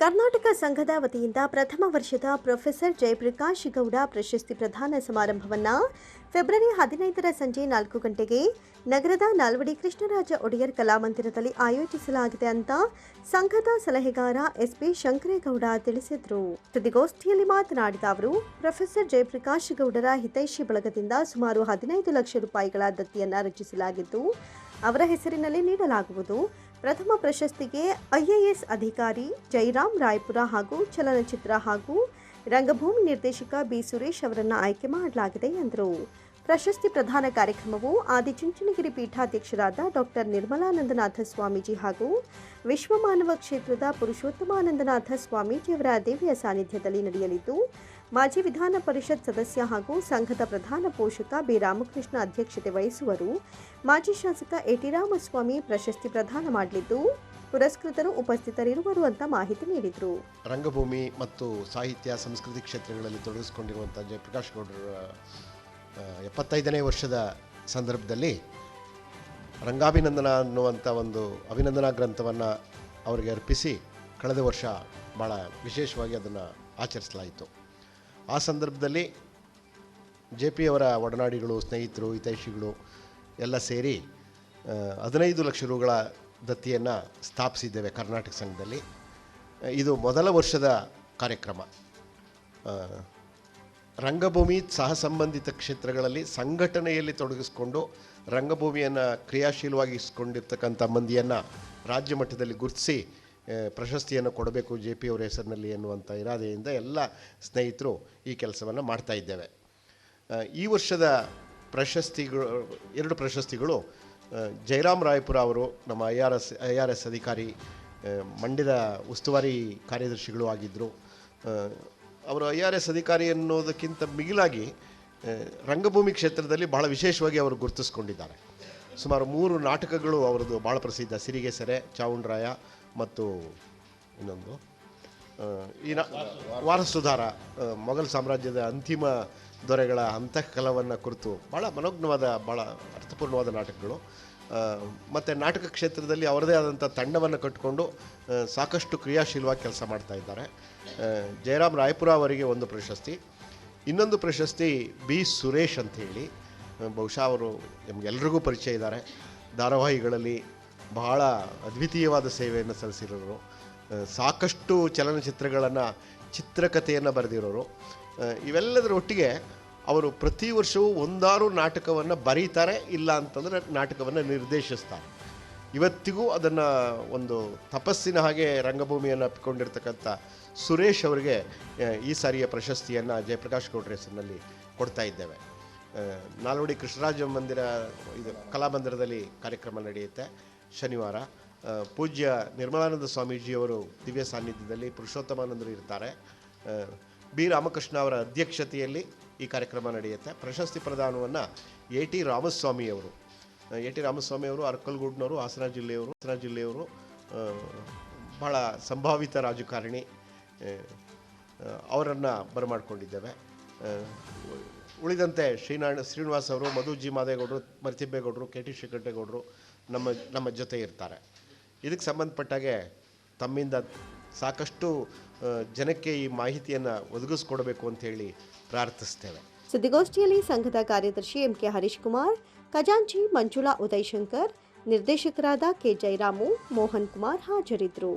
ಕರ್ನಾಟಕ ಸಂಘದ ವತಿಯಿಂದ ಪ್ರಥಮ ವರ್ಷದ ಪ್ರೊಫೆಸರ್ ಜಯಪ್ರಕಾಶ್ ಗೌಡ ಪ್ರಶಸ್ತಿ ಪ್ರದಾನ ಸಮಾರಂಭವನ್ನು ಫೆಬ್ರವರಿ ಹದಿನೈದರ ಸಂಜೆ ನಾಲ್ಕು ಗಂಟೆಗೆ ನಗರದ ನಾಲ್ವಡಿ ಕೃಷ್ಣರಾಜ ಒಡೆಯರ್ ಕಲಾಮಂದಿರದಲ್ಲಿ ಆಯೋಜಿಸಲಾಗಿದೆ ಅಂತ ಸಂಘದ ಸಲಹೆಗಾರ ಎಸ್ಪಿ ಶಂಕರೇಗೌಡ ತಿಳಿಸಿದರು. ಸುದ್ದಿಗೋಷ್ಠಿಯಲ್ಲಿ ಮಾತನಾಡಿದ ಅವರು, ಪ್ರೊಫೆಸರ್ ಜಯಪ್ರಕಾಶ್ ಗೌಡರ ಹಿತೈಷಿ ಬಳಗದಿಂದ ಸುಮಾರು ಹದಿನೈದು ಲಕ್ಷ ರೂಪಾಯಿಗಳ ದತ್ತಿಯನ್ನು ರಚಿಸಲಾಗಿದ್ದು, ಅವರ ಹೆಸರಿನಲ್ಲಿ ನೀಡಲಾಗುವುದು. ಪ್ರಥಮ ಪ್ರಶಸ್ತಿಗೆ ಐಎಎಸ್ ಅಧಿಕಾರಿ ಜೈರಾಮ್ ರಾಯ್ಪುರ ಹಾಗೂ ಚಲನಚಿತ್ರ ಹಾಗೂ ರಂಗಭೂಮಿ ನಿರ್ದೇಶಕ ಬಿ ಸುರೇಶ್ ಅವರನ್ನು ಆಯ್ಕೆ ಮಾಡಲಾಗಿದೆ ಎಂದರು. ಪ್ರಶಸ್ತಿ ಪ್ರದಾನ ಕಾರ್ಯಕ್ರಮವು ಆದಿಚುಂಚನಗಿರಿ ಪೀಠಾಧ್ಯಕ್ಷರಾದ ಡಾಕ್ಟರ್ ನಿರ್ಮಲಾನಂದನಾಥ ಸ್ವಾಮೀಜಿ ಹಾಗೂ ವಿಶ್ವಮಾನವ ಕ್ಷೇತ್ರದ ಪುರುಷೋತ್ತಮಾನಂದನಾಥ ಸ್ವಾಮೀಜಿಯವರ ದಿವ್ಯ ಸಾನ್ನಿಧ್ಯದಲ್ಲಿ ನಡೆಯಲಿದ್ದು ಮಾಜಿ ವಿಧಾನ ಪರಿಷತ್ ಸದಸ್ಯ ಹಾಗೂ ಸಂಘದ ಪ್ರಧಾನ ಪೋಷಕ ಬಿ ರಾಮಕೃಷ್ಣ ಅಧ್ಯಕ್ಷತೆ ವಹಿಸುವರು. ಮಾಜಿ ಶಾಸಕ ಎಟಿ ರಾಮಸ್ವಾಮಿ ಪ್ರಶಸ್ತಿ ಪ್ರದಾನ ಮಾಡಲಿದ್ದು, ಪುರಸ್ಕೃತರು ಉಪಸ್ಥಿತರಿರುವರು ಅಂತ ಮಾಹಿತಿ ನೀಡಿದರು. ರಂಗಭೂಮಿ ಮತ್ತು ಸಾಹಿತ್ಯ, ಸಂಸ್ಕೃತಿ ಕ್ಷೇತ್ರಗಳಲ್ಲಿ ತೊಡಗಿಸಿಕೊಂಡಿರುವಂಥ ಜಯಪ್ರಕಾಶ್ ಗೌಡರ ಎಪ್ಪತ್ತೈದನೇ ವರ್ಷದ ಸಂದರ್ಭದಲ್ಲಿ ರಂಗಾಭಿನಂದನ ಅನ್ನುವಂಥ ಒಂದು ಅಭಿನಂದನಾ ಗ್ರಂಥವನ್ನು ಅವರಿಗೆ ಅರ್ಪಿಸಿ, ಕಳೆದ ವರ್ಷ ಭಾಳ ವಿಶೇಷವಾಗಿ ಅದನ್ನು ಆಚರಿಸಲಾಯಿತು. ಆ ಸಂದರ್ಭದಲ್ಲಿ ಜೆ ಪಿ ಅವರ ಒಡನಾಡಿಗಳು, ಸ್ನೇಹಿತರು, ಹಿತೈಷಿಗಳು ಎಲ್ಲ ಸೇರಿ ಹದಿನೈದು ಲಕ್ಷ ರೂಗಳ ದತ್ತಿಯನ್ನು ಸ್ಥಾಪಿಸಿದ್ದೇವೆ ಕರ್ನಾಟಕ ಸಂಘದಲ್ಲಿ. ಇದು ಮೊದಲ ವರ್ಷದ ಕಾರ್ಯಕ್ರಮ. ರಂಗಭೂಮಿ ಸಹ ಸಂಬಂಧಿತ ಕ್ಷೇತ್ರಗಳಲ್ಲಿ ಸಂಘಟನೆಯಲ್ಲಿ ತೊಡಗಿಸಿಕೊಂಡು ರಂಗಭೂಮಿಯನ್ನು ಕ್ರಿಯಾಶೀಲವಾಗಿಸ್ಕೊಂಡಿರ್ತಕ್ಕಂಥ ಮಂದಿಯನ್ನು ರಾಜ್ಯ ಮಟ್ಟದಲ್ಲಿ ಗುರುತಿಸಿ ಪ್ರಶಸ್ತಿಯನ್ನು ಕೊಡಬೇಕು ಜೆ ಪಿ ಅವರ ಹೆಸರಿನಲ್ಲಿ ಎನ್ನುವಂಥ ಇರಾದೆಯಿಂದ ಎಲ್ಲ ಸ್ನೇಹಿತರು ಈ ಕೆಲಸವನ್ನು ಮಾಡ್ತಾ ಇದ್ದೇವೆ. ಈ ವರ್ಷದ ಪ್ರಶಸ್ತಿಗಳು, ಎರಡು ಪ್ರಶಸ್ತಿಗಳು ಜಯರಾಮ್ ರಾಯ್ಪುರ ಅವರು ನಮ್ಮ I R S, I R S ಅಧಿಕಾರಿ ಮಂಡ್ಯದ ಉಸ್ತುವಾರಿ ಕಾರ್ಯದರ್ಶಿಗಳು ಆಗಿದ್ದರು ಅವರು ಐ ಆರ್ ಎಸ್ ಅಧಿಕಾರಿ ಅನ್ನೋದಕ್ಕಿಂತ ಮಿಗಿಲಾಗಿ ರಂಗಭೂಮಿ ಕ್ಷೇತ್ರದಲ್ಲಿ ಬಹಳ ವಿಶೇಷವಾಗಿ ಅವರು ಗುರುತಿಸ್ಕೊಂಡಿದ್ದಾರೆ. ಸುಮಾರು ಮೂರು ನಾಟಕಗಳು ಅವರದ್ದು ಭಾಳ ಪ್ರಸಿದ್ಧ. ಸಿರಿಗೆ ಸೆರೆ ಚಾವುಂಡರಾಯ ಮತ್ತು ಇನ್ನೊಂದು ಈ ವಾರಸುಧಾರ ಮೊಘಲ್ ಸಾಮ್ರಾಜ್ಯದ ಅಂತಿಮ ದೊರೆಗಳ ಅಂತಃಕಲವನ್ನು ಕುರಿತು ಭಾಳ ಮನೋಜ್ಞವಾದ ಭಾಳ ಅರ್ಥಪೂರ್ಣವಾದ ನಾಟಕಗಳು. ಮತ್ತು ನಾಟಕ ಕ್ಷೇತ್ರದಲ್ಲಿ ಅವರದೇ ಆದಂಥ ತಂಡವನ್ನು ಕಟ್ಟಿಕೊಂಡು ಸಾಕಷ್ಟು ಕ್ರಿಯಾಶೀಲವಾಗಿ ಕೆಲಸ ಮಾಡ್ತಾ ಇದ್ದಾರೆ. ಜಯರಾಮ್ ರಾಯಪುರ ಅವರಿಗೆ ಒಂದು ಪ್ರಶಸ್ತಿ. ಇನ್ನೊಂದು ಪ್ರಶಸ್ತಿ ಬಿ ಸುರೇಶ್ ಅಂತ ಹೇಳಿ. ಬಹುಶಃ ಅವರು ನಮಗೆಲ್ರಿಗೂ ಪರಿಚಯ ಇದ್ದಾರೆ. ಧಾರಾವಾಹಿಗಳಲ್ಲಿ ಬಹಳ ಅದ್ವಿತೀಯವಾದ ಸೇವೆಯನ್ನು ಸಲ್ಲಿಸಿರೋರು. ಸಾಕಷ್ಟು ಚಲನಚಿತ್ರಗಳನ್ನು, ಚಿತ್ರಕಥೆಯನ್ನು ಬರೆದಿರೋರು. ಇವೆಲ್ಲದರ ಒಟ್ಟಿಗೆ ಅವರು ಪ್ರತಿ ವರ್ಷವೂ ಒಂದಾರು ನಾಟಕವನ್ನು ಬರೀತಾರೆ, ಇಲ್ಲ ಅಂತಂದರೆ ನಾಟಕವನ್ನು ನಿರ್ದೇಶಿಸ್ತಾರೆ. ಇವತ್ತಿಗೂ ಅದನ್ನು ಒಂದು ತಪಸ್ಸಿನ ಹಾಗೆ ರಂಗಭೂಮಿಯನ್ನು ಅಪ್ಪಿಕೊಂಡಿರ್ತಕ್ಕಂಥ ಸುರೇಶ್ ಅವರಿಗೆ ಈ ಸಾರಿಯ ಪ್ರಶಸ್ತಿಯನ್ನು ಜಯಪ್ರಕಾಶ್ ಗೌಡ್ರ ಹೆಸರಿನಲ್ಲಿ ಕೊಡ್ತಾ ಇದ್ದೇವೆ. ನಾಲ್ವಡಿ ಕೃಷ್ಣರಾಜ ಮಂದಿರ, ಇದು ಕಲಾಮಂದಿರದಲ್ಲಿ ಕಾರ್ಯಕ್ರಮ ನಡೆಯುತ್ತೆ. ಶನಿವಾರ ಪೂಜ್ಯ ನಿರ್ಮಲಾನಂದ ಸ್ವಾಮೀಜಿಯವರು ದಿವ್ಯ ಸಾನ್ನಿಧ್ಯದಲ್ಲಿ ಪುರುಷೋತ್ತಮಾನಂದರು ಇರ್ತಾರೆ. ಬಿ. ರಾಮಕೃಷ್ಣ ಅವರ ಅಧ್ಯಕ್ಷತೆಯಲ್ಲಿ ಈ ಕಾರ್ಯಕ್ರಮ ನಡೆಯುತ್ತೆ. ಪ್ರಶಸ್ತಿ ಪ್ರದಾನವನ್ನು ಎ. ಟಿ. ರಾಮಸ್ವಾಮಿ ಅವರು ಎ. ಟಿ. ರಾಮಸ್ವಾಮಿ ಅವರು ಅರ್ಕಲ್ಗೂಡ್ನವರು, ಹಾಸನ ಜಿಲ್ಲೆಯವರು ಹಾಸನ ಜಿಲ್ಲೆಯವರು ಬಹಳ ಸಂಭಾವಿತ ರಾಜಕಾರಣಿ ಅವರನ್ನು ಬರಮಾಡಿಕೊಂಡಿದ್ದೇವೆ. ಉಳಿದಂತೆ ಶ್ರೀನಾರಾಯಣ ಶ್ರೀನಿವಾಸ್ ಅವರು ಮಧು ಜಿ ಮಾದೇಗೌಡರು ಮರಿತಿಬ್ಬೇಗೌಡರು ಕೆ. ಟಿ. ಶ್ರೀಕಂಠೇಗೌಡರು ನಮ್ಮ ನಮ್ಮ ಜೊತೆ ಇರ್ತಾರೆ. ಇದಕ್ಕೆ ಸಂಬಂಧಪಟ್ಟಾಗೆ ತಮ್ಮಿಂದ ಸಾಕಷ್ಟು ಜನಕ್ಕೆ ಈ ಮಾಹಿತಿಯನ್ನು ಒದಗಿಸ್ಕೊಡ್ಬೇಕು ಅಂತೇಳಿ ಪ್ರಾರ್ಥಿಸ್ತೇವೆ. ಸುದ್ದಿಗೋಷ್ಠಿಯಲ್ಲಿ ಸಂಘದ ಕಾರ್ಯದರ್ಶಿ ಎಂಕೆ ಹರೀಶ್ ಕುಮಾರ್ ಖಜಾಂಚಿ ಮಂಜುಳಾ ಉದಯಶಂಕರ್, ನಿರ್ದೇಶಕರಾದ ಕೆ ಜಯರಾಮು, ಮೋಹನ್ ಕುಮಾರ್ ಹಾಜರಿದ್ದರು.